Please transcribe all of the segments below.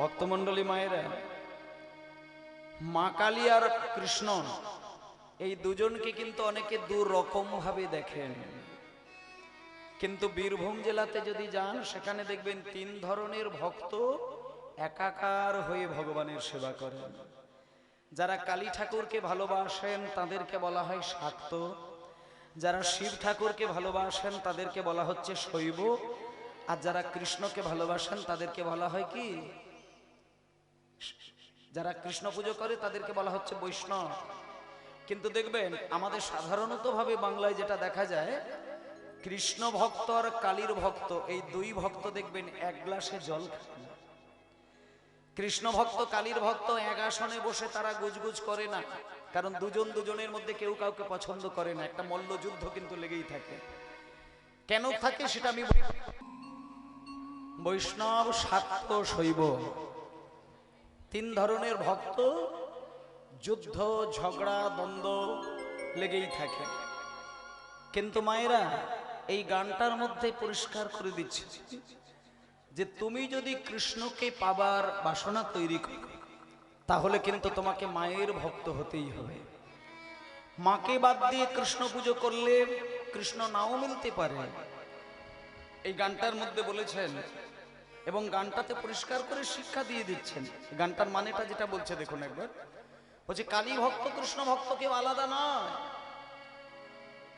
ভক্তমণ্ডলী মায়েরা, মা কালী আর কৃষ্ণ এই দুজনকে কিন্তু অনেকে দু রকম ভাবে দেখেন। কিন্তু বীরভূম জেলাতে যদি যান, সেখানে দেখবেন তিন ধরনের ভক্ত একাকার হয়ে ভগবানের সেবা করেন। যারা কালী ঠাকুরকে ভালোবাসেন, তাদেরকে বলা হয় শাক্ত। যারা শিব ঠাকুরকে ভালোবাসেন, তাদেরকে বলা হচ্ছে শৈব। আর যারা কৃষ্ণকে ভালোবাসেন, তাদেরকে বলা হয় কি? যারা কৃষ্ণ পুজো করে, তাদেরকে বলা হচ্ছে বৈষ্ণব। কিন্তু দেখবেন, আমাদের সাধারণতভাবে বাংলায় যেটা দেখা যায়, কৃষ্ণ ভক্ত আর কালীর ভক্ত, এই দুই ভক্ত দেখবেন এক গ্লাসে জল খায় কৃষ্ণ ভক্ত, কালীর ভক্ত, এক আসনে বসে তারা গুজগুজ করে না। কারণ দুজন দুজনের মধ্যে কেউ কাউকে পছন্দ করে না। একটা মল্লযুদ্ধ কিন্তু লেগেই থাকে। কেন থাকে সেটা আমি বৈষ্ণব শাক্ত শৈব। তিন ধরনের ভক্ত, যুদ্ধ, ঝগড়া, দ্বন্দ্ব লেগেই থাকে। কিন্তু মায়েরা এই গানটার মধ্যে পরিষ্কার করে দিচ্ছে যে তুমি যদি কৃষ্ণকে পাবার বাসনা তৈরি করো, তাহলে কিন্তু তোমাকে মায়ের ভক্ত হতেই হবে। মাকে বাদ দিয়ে কৃষ্ণ পুজো করলে কৃষ্ণ নাও মিলতে পারে। এই গানটার মধ্যে বলেছেন এবং গানটাতে পরিষ্কার করে শিক্ষা দিয়ে দিচ্ছেন। গানটার মানেটা যেটা বলছে দেখুন একবার। বলছে, কালী ভক্ত, কৃষ্ণ ভক্ত কেউ আলাদা নয়।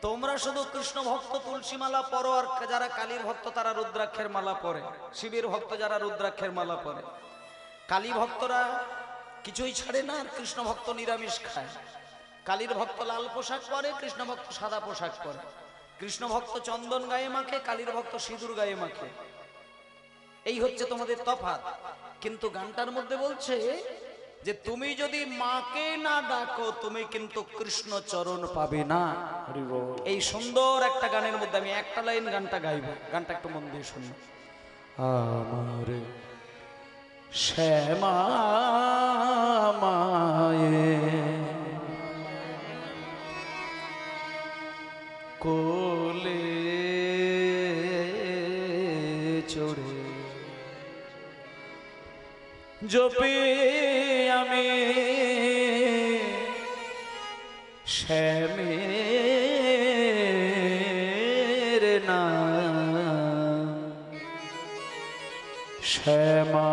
তোমরা শুধু কৃষ্ণ ভক্ত, তুলসী মালা পরো, আর যারা কালীর ভক্ত, তারা রুদ্রাক্ষের মালা পরে। শিবের ভক্ত যারা রুদ্রাক্ষের মালা পরে। কালী ভক্তরা কিছুই ছাড়ে না, আর কৃষ্ণ ভক্ত নিরামিষ খায়। কালীর ভক্ত লাল পোশাক পরে, কৃষ্ণ ভক্ত সাদা পোশাক পরে। কৃষ্ণ ভক্ত চন্দন গায়ে মাখে, কালীর ভক্ত সিঁদুর গায়ে মাখে। এই হচ্ছে তোমাদের তফাৎ। কিন্তু গানটার মধ্যে বলছে যে তুমি যদি মাকে না ডাকো তুমি কিন্তু কৃষ্ণ চরণ পাবে না। এই সুন্দর একটা গানের মধ্যে আমি একটা লাইন গানটা গাইবো। গানটা একটু মন দিয়ে শুনুন। আমার শ্যামা মায়ে কোলে জপে আমি শ্যামের নাম। শ্যামা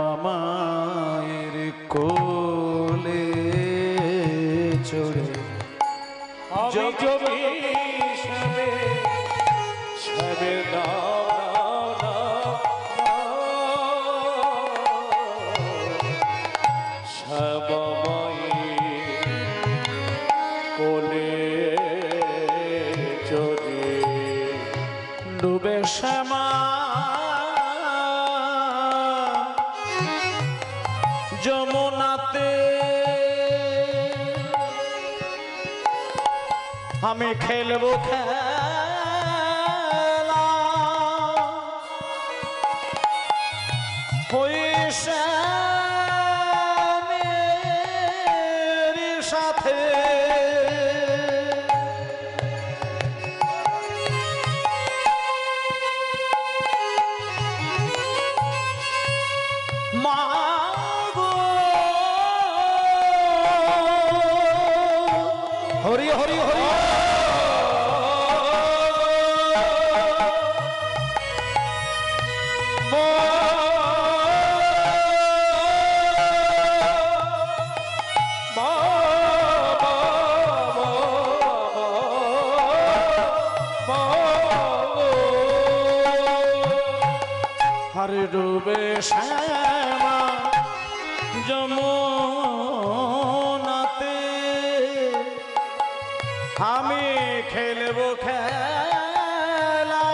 আমি খেলব খেলা।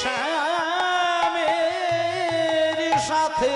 শ্যামের সাথে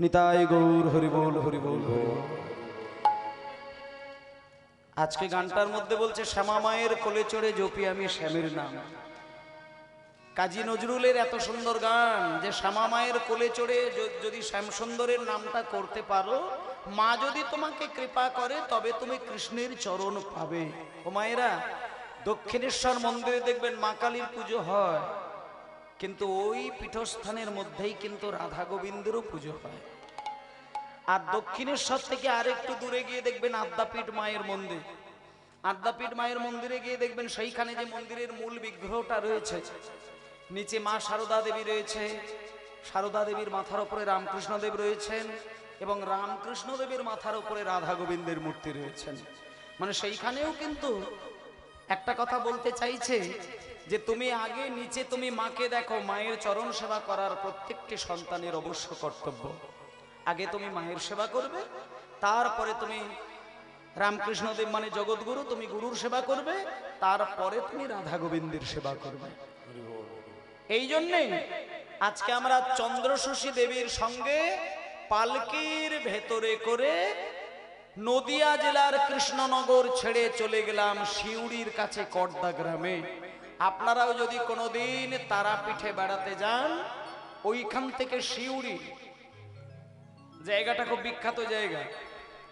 নিতাই গৌর হরিবোল হরিবোল আজকে গানটার মধ্যে বলছে, শ্যামা মায়ের কোলে চড়ে জপি আমি শ্যামের নাম। কাজী নজরুলের এত সুন্দর গান যে, শ্যামা মায়ের কোলে চড়ে যদি শ্যামসুন্দরের নামটা করতে পারো, মা যদি তোমাকে কৃপা করে, তবে তুমি কৃষ্ণের চরণ পাবে। ও মায়েরা, দক্ষিণেশ্বর মন্দিরে দেখবেন মা কালীর পুজো হয়, কিন্তু ওই পীঠস্থানের মধ্যেই কিন্তু রাধা গোবিন্দেরও পুজো হয়। আর দক্ষিণেশ্বর থেকে আরেকটু দূরে গিয়ে দেখবেন আদ্যাপীঠ মায়ের মন্দির। আদ্যাপীঠ মায়ের মন্দিরে গিয়ে দেখবেন সেইখানে যে মন্দিরের মূল বিগ্রহটা রয়েছে, নিচে মা সারদা দেবী রয়েছে, সারদা দেবীর মাথার উপরে রামকৃষ্ণ দেব রয়েছেন এবং রামকৃষ্ণ দেবের মাথার উপরে রাধা গোবিন্দের মূর্তি রয়েছেন। মানে সেইখানেও কিন্তু একটা কথা বলতে চাইছে যে তুমি আগে নিচে তুমি মাকে দেখো, মায়ের চরণ সেবা করার প্রত্যেকটি সন্তানের অবশ্য কর্তব্য। আগে তুমি মায়ের সেবা করবে, তারপরে তুমি রামকৃষ্ণদেব মানে জগৎগুরু, তুমি গুরুর সেবা করবে, তারপরে তুমি রাধা গোবিন্দের সেবা করবে। এই জন্যে আজকে আমরা চন্দ্রশশী দেবীর সঙ্গে পালকির ভেতরে করে নদিয়া জেলার কৃষ্ণনগর ছেড়ে চলে গেলাম শিউড়ির কাছে কর্দা গ্রামে। আপনারাও যদি কোনোদিন তারাপীঠে বেড়াতে যান, ওইখান থেকে শিউড়ি জায়গাটা খুব বিখ্যাত জায়গা।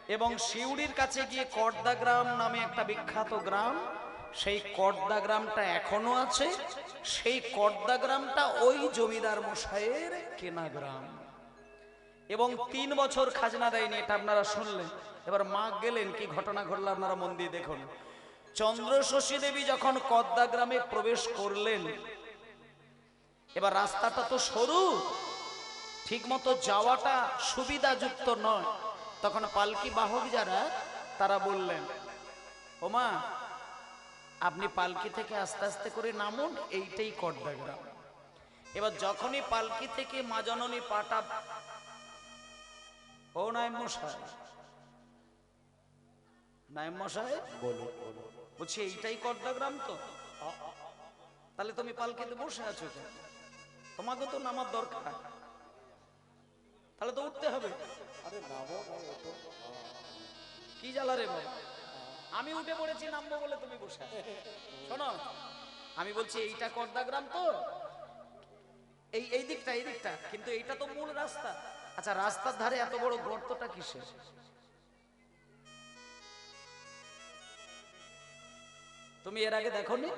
এবং শিউড়ির কাছে গিয়ে কর্দা গ্রাম নামে একটা বিখ্যাত গ্রাম, সেই কর্দা গ্রামটা এখনও আছে। সেই কর্দা গ্রামটা ওই জমিদার মশাইয়ের কেনা গ্রাম। এবং তিন বছর খাজনা দেয়নি, এটা আপনারা শুনলেন। এবার মা গেলেন, কি ঘটনা ঘটলো আপনারা মন দিয়ে দেখুন। চন্দ্রশশী দেবী যখন কদ্দা গ্রামে প্রবেশ করলেন, এবার রাস্তাটা তো সরু ঠিক মতো যাওয়াটা সুবিধাযুক্ত নয়। তখন পালকি বাহক যারা, তারা বললেন, ওমা, আপনি পালকি থেকে আস্তে আস্তে করে নামুন, এইটাই কর্দা এবার যখনই পালকি থেকে মা জননী পাটা, ও নাইম মশাই বলো বলো বলছি, এইটাই কর্দা তো? তাহলে তুমি পালকিতে বসে আছো তোমাকে তো নামার দরকার তাহলে তো উঠতে হবে। আরে নামো কি জ্বালা রে আমি উঠে পড়েছি নামবো বলে তুমি বসে শোনো আমি বলছি এইটা কর্দা গ্রাম তো? এই এই দিকটা এই দিকটা। কিন্তু এইটা তো মূল রাস্তা। আচ্ছা রাস্তার ধারে এত বড় গর্তটা কিসের? তুমি এর আগে দেখো নি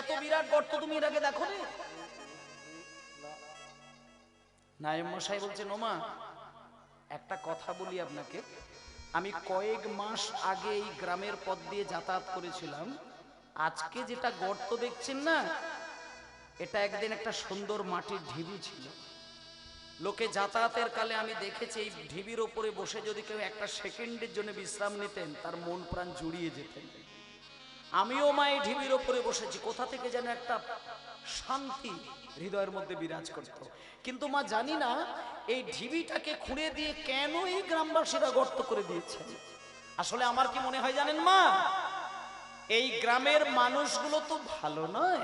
এত বিরাট গর্ত তুমি এর আগে দেখো নি নায়েম মশাই বলছেন, ওমা, একটা কথা বলি আপনাকে। আমি কয়েক মাস আগে এই গ্রামের পথ দিয়ে যাতায়াত করেছিলাম। আজকে যেটা গর্ত দেখছেন না, এটা একদিন একটা সুন্দর মাটির ঢিবি ছিল। লোকে যাতায়াতের কালে আমি দেখেছি, এই ঢিবির ওপরে বসে যদি কেউ একটা সেকেন্ডের জন্য বিশ্রাম নিতেন, তার মন প্রাণ জুড়িয়ে যেতেন। আমিও মা, এই ঢিবির ওপরে বসেছি। কোথা থেকে যেন একটা শান্তি হৃদয়ের মধ্যে বিরাজ করত। কিন্তু মা জানি না, এই ঢিবিটাকে খুঁড়ে দিয়ে কেন এই গ্রামবাসীরা গর্ত করে দিয়েছে? আসলে আমার কি মনে হয় জানেন মা? এই গ্রামের মানুষগুলো তো ভালো নয়।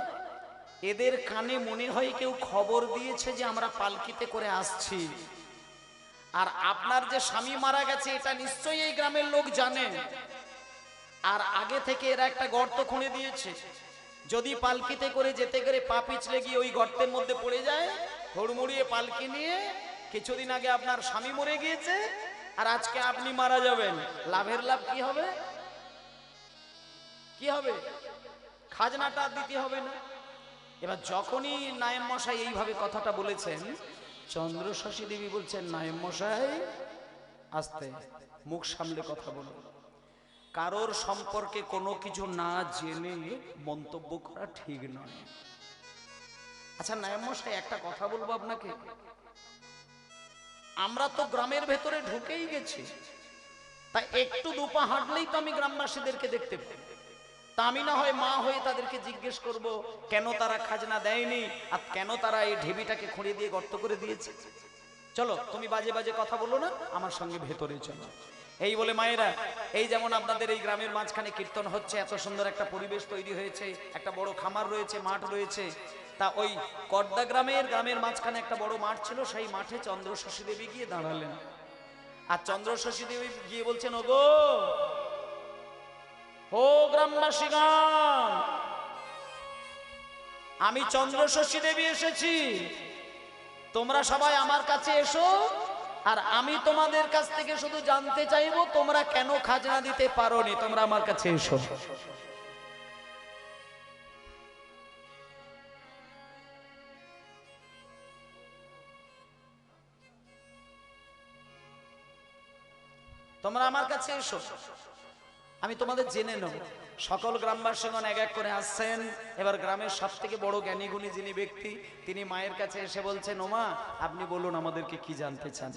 এদের কানে মনে হয় কেউ খবর দিয়েছে যে আমরা পালকিতে করে আসছি। আর আপনার যে স্বামী মারা গেছে, এটা নিশ্চয়ই এই গ্রামের লোক জানে। আর আগে থেকে এরা একটা গর্ত খুঁড়ে দিয়েছে। যদি পালকিতে করে যেতে গেলে পা পিছলে গিয়ে ওই গর্তের মধ্যে পড়ে যায়, হুড়মুড়িয়ে পালকি নিয়ে কিছুদিন আগে আপনার স্বামী মরে গিয়েছে, আর আজকে আপনি মারা যাবেন। লাভের লাভ কি হবে? কি হবে? খাজনাটা দিতে হবে না। এবার যখনই নায়েম মশাই এইভাবে কথাটা বলেছেন, চন্দ্রশশী দেবী বলছেন নায়েম মশাই, আস্তে, মুখ সামলে কথা বলুন কারোর সম্পর্কে কোনো কিছু না জেনে মন্তব্য করা ঠিক নয়। আচ্ছা নায়ম মশাই একটা কথা বলব আপনাকে? আমরা তো গ্রামের ভেতরে ঢুকেই গেছি। তাই একটু দুপা হাঁটলেই তো আমি গ্রামবাসীদেরকে দেখতে পাই। তা আমি না হয় মা হয়ে তাদেরকে জিজ্ঞেস করব, কেন তারা খাজনা দেয়নি আর কেন তারা এই ঢেবিটাকে খুঁড়িয়ে দিয়ে গর্ত করে দিয়েছে? চলো, তুমি বাজে বাজে কথা বলো না, আমার সঙ্গে ভেতরে চলো। এই বলে মায়েরা, এই যেমন আপনাদের এই গ্রামের মাঝখানে কীর্তন হচ্ছে, এত সুন্দর একটা পরিবেশ তৈরি হয়েছে, একটা বড় খামার রয়েছে, মাঠ রয়েছে। তা ওই কর্দা গ্রামের গ্রামের মাঝখানে একটা বড় মাঠ ছিল, সেই মাঠে চন্দ্র শশী দেবী গিয়ে দাঁড়ালেন। আর চন্দ্র শশী দেবী গিয়ে বলছেন, ওগো, ও গ্রামবাসীগণ আমি চন্দ্র শশী দেবী এসেছি। তোমরা সবাই আমার কাছে এসো আর আমি তোমাদের কাছ থেকে শুধু জানতে চাইব, তোমরা কেন খাজনা দিতে পারো নি তোমরা আমার কাছে এসো। তোমরা আমার কাছে এসো। আমি তোমাদের জেনে নেব। সকল গ্রামবাসীগণ এক এক করে আসছেন। এবার গ্রামের সব থেকে বড় জ্ঞানী গুণী যিনি ব্যক্তি, তিনি মায়ের কাছে এসে বলছেন, ওমা, আপনি বলুন আমাদেরকে কি জানতে চান?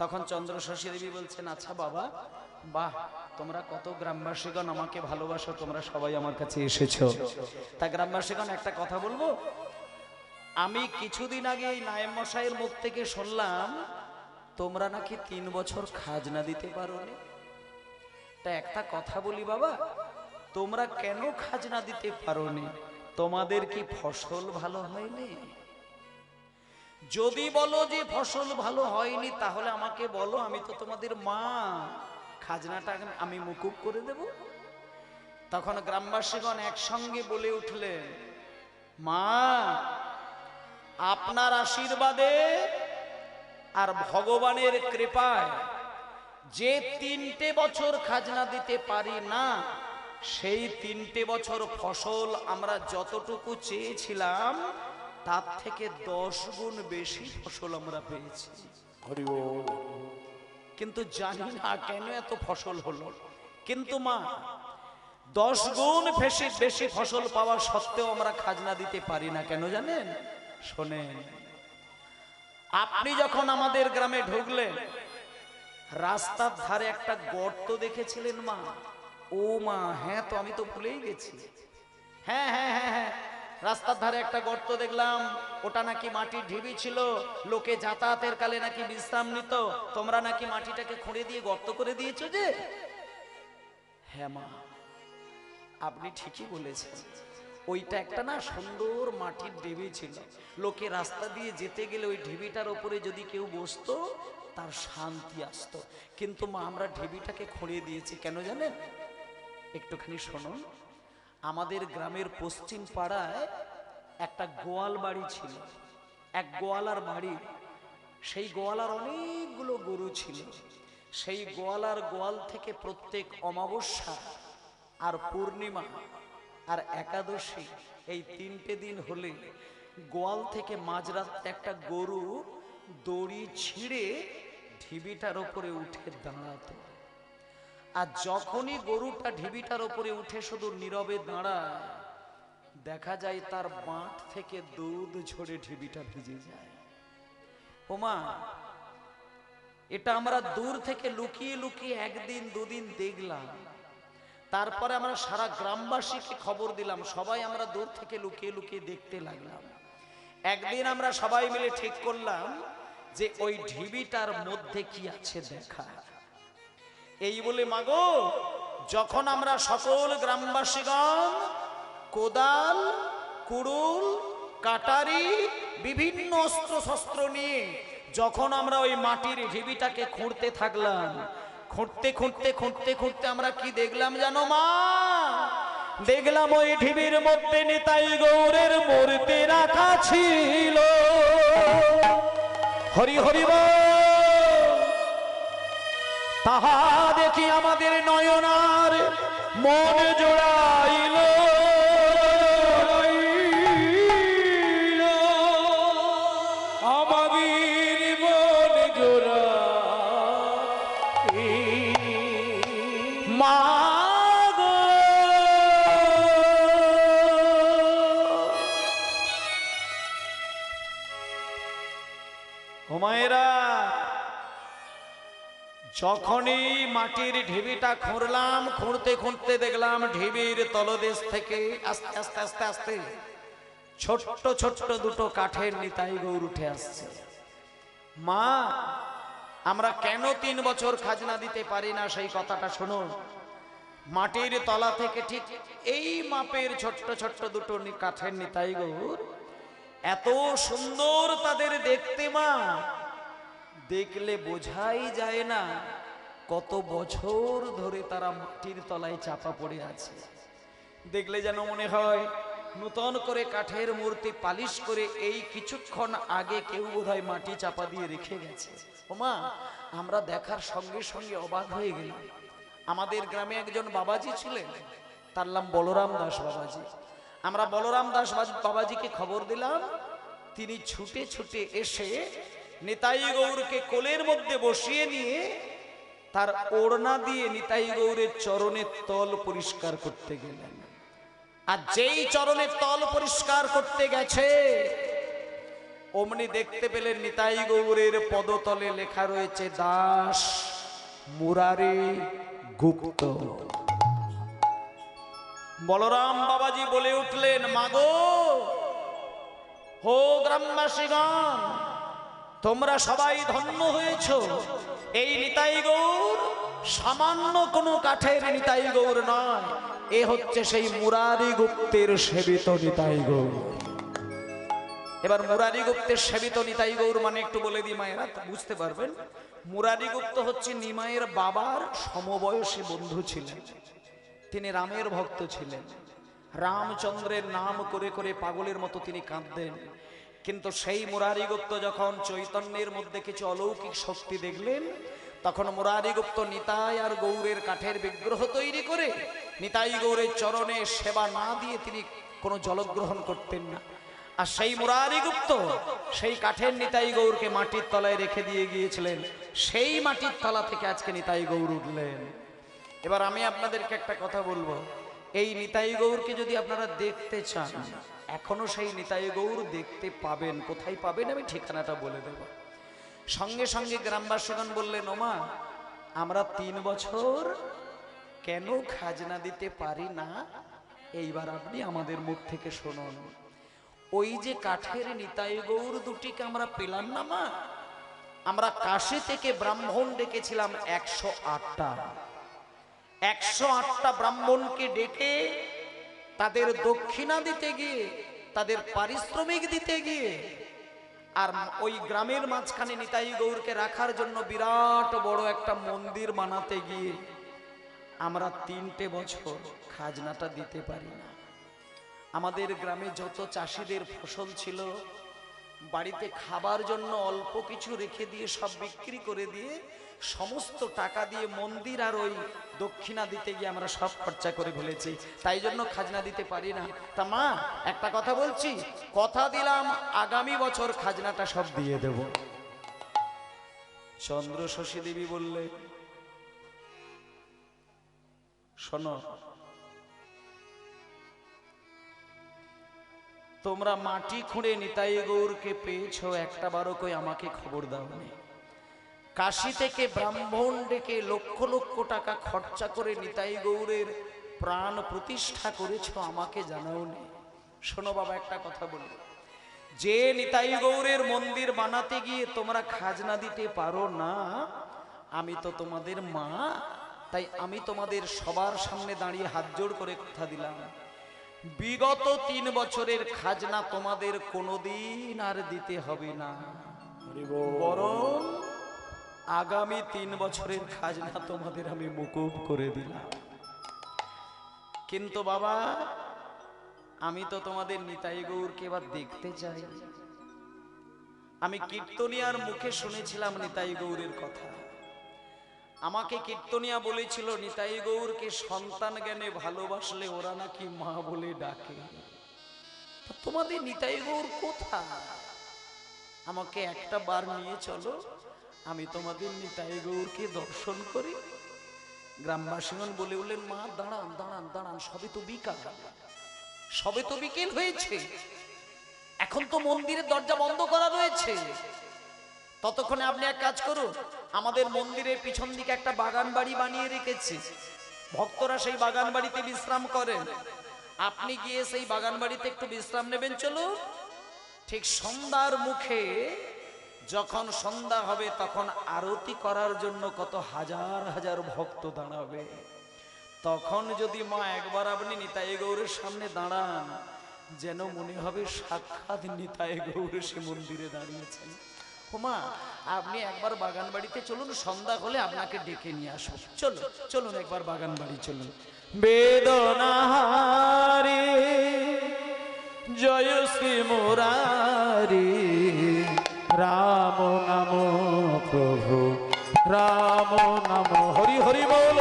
তখন চন্দ্র শশী দেবী বলছেন আচ্ছা বাবা, বাহ, তোমরা কত গ্রামবাসীগণ আমাকে ভালোবাসো, তোমরা সবাই আমার কাছে এসেছ। তা গ্রামবাসীগণ একটা কথা বলব? আমি কিছুদিন আগে এই নায়েম মশাইয়ের মুখ থেকে শুনলাম, তোমরা নাকি তিন বছর খাজনা দিতে পারো তা একটা কথা বলি বাবা। তোমরা কেন খাজনা দিতে পারোনি? তোমাদের কি ফসল ভালো হয়নি? যদি বলো যে ফসল ভালো হয়নি, তাহলে আমাকে বলো, আমি তো তোমাদের মা। খাজনাটা আমি মুকুব করে দেব। তখন গ্রামবাসীগণ একসঙ্গে বলে উঠলেন, মা, আপনার আশীর্বাদে আর ভগবানের কৃপায় যে তিনটে বছর খাজনা দিতে পারি না সেই তিনটে বছর ফসল আমরা যতটুকু চেয়েছিলাম তার থেকে দশ গুণ বেশি ফসল আমরা পেয়েছি। কিন্তু জানি না কেন এত ফসল হলো। কিন্তু মা দশ গুণ বেশি বেশি ফসল পাওয়া সত্ত্বেও আমরা খাজনা দিতে পারি না কেন জানেন? শোনেন আপনি যখন আমাদের গ্রামে ঢুকলেন রাস্তার ধারে একটা গর্ত দেখেছিলেন মা? ও মা হ্যাঁ তো, আমি তো ভুলেই গেছি। হ্যাঁ হ্যাঁ হ্যাঁ হ্যাঁ রাস্তার ধারে একটা গর্ত দেখলাম, ওটা নাকি মাটির ঢিবি ছিল, লোকে যাতায়াতের কালে নাকি বিশ্রাম নিত, তোমরা নাকি মাটিটাকে খুঁড়ে দিয়ে গর্ত করে দিয়েছ যে? হ্যাঁ মা, আপনি ঠিকই বলেছেন। ওইটা একটা না সুন্দর মাটির ঢিবি ছিল। লোকে রাস্তা দিয়ে যেতে গেলে ওই ঢিবিটার ওপরে যদি কেউ বসতো তার শান্তি আসতো। কিন্তু মা, আমরা ঢিবিটাকে খুঁড়িয়ে দিয়েছি, কেন জানেন? একটুখানি শুনুন। আমাদের গ্রামের পশ্চিম পাড়ায় একটা গোয়াল বাড়ি ছিল। এক গোয়ালার বাড়ি। সেই গোয়ালার অনেকগুলো গরু ছিল। সেই গোয়ালার গোয়াল থেকে প্রত্যেক অমাবস্যা আর পূর্ণিমা আর একাদশী এই তিনটে দিন হলে গোয়াল থেকে মাঝরাত একটা গরু দড়ি ছিঁড়ে ঢিবিটার ওপরে উঠে দাঁড়াতো আর যখনই গরুটা ঢিবিটার ওপরে উঠে শুধু নীরবে দাঁড়ায়, দেখা যায় তার বাঁট থেকে দুধ ঝরে ঢিবিটা ভিজে যায়। ওমা, এটা আমরা দূর থেকে লুকিয়ে লুকিয়ে একদিন দুদিন দেখলাম। তারপরে আমরা সারা গ্রামবাসীকে খবর দিলাম, সবাই আমরা দূর থেকে লুকিয়ে লুকিয়ে দেখতে লাগলাম। একদিন আমরা সবাই মিলে ঠিক করলাম যে ওই ঢিবিটার মধ্যে কি আছে দেখা? এই বলে, মাগো, যখন আমরা সকল গ্রামবাসীগণ, কোদাল, কুড়ুল, কাটারি, বিভিন্ন অস্ত্র শস্ত্র নিয়ে যখন আমরা ওই মাটির ঢিবিটাকে খুঁড়তে থাকলাম, খুঁড়তে খুঁড়তে খুঁড়তে খুঁড়তে আমরা কি দেখলাম জানো মা? দেখলাম ওই ঢিবির মধ্যে নিতাই গৌরের মূর্তি রাখা ছিল। হরি হরি তাহা দেখি আমাদের নয়নার মন জোড়াইল। মাটির ঢিবিটা খুঁড়লাম, খুঁড়তে খুঁড়তে দেখলাম ঢিবির তলদেশ থেকে আস্তে আস্তে আস্তে আস্তে ছোট্ট ছোট্ট দুটো কাঠের নিতাই গৌর উঠে আসছে। মা, আমরা কেন তিন বছর খাজনা দিতে পারি না? সেই কথাটা শুনুন। মাটির তলা থেকে ঠিক এই মাপের ছোট্ট ছোট্ট দুটো কাঠের নিতাই গৌর। এত সুন্দর তাদের দেখতে মা। দেখলে বোঝাই যায় না। কত বছর ধরে তারা মাটির তলায় চাপা পড়ে আছে। দেখলে যেন মনে হয়, নূতন করে কাঠের মূর্তি পালিশ করে এই কিছুক্ষণ আগে কেউ বোধহয় মাটি চাপা দিয়ে রেখে গেছে। ওমা আমরা দেখার সঙ্গে সঙ্গে অবাক হয়ে গেলাম। আমাদের গ্রামে একজন বাবাজি ছিলেন। তার নাম বলরাম দাস বাবাজি। আমরা বলরাম দাস বাবাজিকে খবর দিলাম, তিনি ছুটে ছুটে এসে নেতাই গৌরকে কোলের মধ্যে বসিয়ে নিয়ে তার ওড়না দিয়ে নিতাই গৌরের চরণের তল পরিষ্কার করতে গেলেন। আর যেই চরণের তল পরিষ্কার করতে গেছে, অমনি দেখতে পেলেন নিতাই গৌরের পদতলে লেখা রয়েছে, দাস মুরারি গুপ্ত। বলরাম বাবাজি বলে উঠলেন, মাগো, হো গ্রামবাসীগণ, তোমরা সবাই ধন্য হয়েছ। এই নিতাই গৌর সামান্য কোনো কাঠের নিতাই গৌর নয়। এ হচ্ছে সেই মুরারি গুপ্তের সেবিত নিতাই গৌর। এবার মুরারি গুপ্তের সেবিত নিতাই গৌর মানে একটু বলে দিই মায়েরা বুঝতে পারবেন? মুরারি গুপ্ত হচ্ছে নিমাইয়ের বাবার সমবয়সী বন্ধু ছিলেন। তিনি রামের ভক্ত ছিলেন। রামচন্দ্রের নাম করে করে পাগলের মতো তিনি কাঁদতেন। কিন্তু সেই মুরারিগুপ্ত যখন চৈতন্যের মধ্যে কিছু অলৌকিক শক্তি দেখলেন, তখন মুরারিগুপ্ত নিতাই আর গৌরের কাঠের বিগ্রহ তৈরি করে নিতাই গৌরের চরণে সেবা না দিয়ে তিনি কোনো জলগ্রহণ করতেন না। আর সেই মুরারিগুপ্ত সেই কাঠের নিতাই গৌরকে মাটির তলায় রেখে দিয়ে গিয়েছিলেন। সেই মাটির তলা থেকে আজকে নিতাই গৌর উঠলেন। এবার আমি আপনাদেরকে একটা কথা বলব। এই নিতাই গৌরকে যদি আপনারা দেখতে চান, এখনও সেই নিতাই গৌর দেখতে পাবেন। কোথায় পাবেন? আমি ঠিকানাটা বলে দেব। সঙ্গে সঙ্গে গ্রামবাসীগণ বললেন, ওমা, আমরা তিন বছর কেন খাজনা দিতে পারি না? এইবার আপনি আমাদের মুখ থেকে শুনুন। ওই যে কাঠের নিতাই গৌর দুটিকে আমরা পেলাম না মা? আমরা কাশি থেকে ব্রাহ্মণ ডেকেছিলাম একশো আটটা। একশো আটটা ব্রাহ্মণকে ডেকে তাদের দক্ষিণা দিতে গিয়ে, তাদের পারিশ্রমিক দিতে গিয়ে, আর ওই গ্রামের মাঝখানে নিতাই গৌরকে রাখার জন্য বিরাট বড় একটা মন্দির বানাতে গিয়ে আমরা তিনটে বছর খাজনাটা দিতে পারি না। আমাদের গ্রামে যত চাষিদের ফসল ছিল, বাড়িতে খাবার জন্য অল্প কিছু রেখে দিয়ে সব বিক্রি করে দিয়ে সমস্ত টাকা দিয়ে মন্দির আর ওই দক্ষিণা দিতে গিয়ে আমরা সব খরচা করে ফেলেছি। তাই জন্য খাজনা দিতে পারি না। তা মা, একটা কথা বলছি, কথা দিলাম, আগামী বছর খাজনাটা সব দিয়ে দেব। চন্দ্র শশী দেবী বললে, শোনো, তোমরা মাটি খুঁড়ে নিতাই গৌরকে পেয়েছ, একটা বারো কই আমাকে খবর দাওনি। কাশি থেকে ব্রাহ্মণ ডেকে লক্ষ লক্ষ টাকা খরচা করে নিতাই গৌরের প্রাণ প্রতিষ্ঠা করেছ আমাকে জানাওনি শোনো বাবা একটা কথা বলি। যে নিতাই গৌরের মন্দির বানাতে গিয়ে তোমরা খাজনা দিতে পারো না আমি তো তোমাদের মা তাই আমি তোমাদের সবার সামনে দাঁড়িয়ে হাত জোড় করে কথা দিলাম। বিগত তিন বছরের খাজনা তোমাদের কোনোদিন আর দিতে হবে না। বরং আগামী তিন বছরের খাজনা তোমাদের আমি মুকুব করে দিলাম। কিন্তু বাবা, আমি তো তোমাদের নিতাই গৌরকে এবার দেখতে চাই। আমি কীর্তনিয়ার মুখে শুনেছিলাম নিতাই গৌরের কথা। আমাকে কীর্তনিয়া বলেছিল, নিতাই গৌরকে সন্তান জ্ঞানে ভালোবাসলে ওরা নাকি মা বলে ডাকে। তোমাদের নিতাই গৌর কোথায়? আমাকে একটা বার নিয়ে চলো। আমি তোমাদের নিতাই গৌরকে দর্শন করি। গ্রামবাসীগণ বলে উঠলেন, মা, দাঁড়ান দাঁড়ান দাঁড়ান, সবে তো বিকাল। সবে তো বিকেল হয়েছে। এখন তো মন্দিরের দরজা বন্ধ করা রয়েছে। ততক্ষণে আপনি এক কাজ করুন, আমাদের মন্দিরের পিছন দিকে একটা বাগান বাড়ি বানিয়ে রেখেছে। ভক্তরা সেই বাগান বাড়িতে বিশ্রাম করেন। আপনি গিয়ে সেই বাগান বাড়িতে একটু বিশ্রাম নেবেন, চলুন। ঠিক সন্ধ্যার মুখে যখন সন্ধ্যা হবে, তখন আরতি করার জন্য কত হাজার হাজার ভক্ত দাঁড়াবে। তখন যদি মা একবার আপনি নিতাই গৌরের সামনে দাঁড়ান, যেন মনে হবে সাক্ষাৎ নিতাই গৌর সে মন্দিরে দাঁড়িয়েছেন। ওমা আপনি একবার বাগান বাড়িতে চলুন, সন্ধ্যা হলে আপনাকে ডেকে নিয়ে আসব। চলুন চলুন একবার বাগান বাড়ি চলুন। বেদনাহারি, জয় শ্রী মুরারি। রাম নাম প্রভু রাম নাম হরি হরি বল।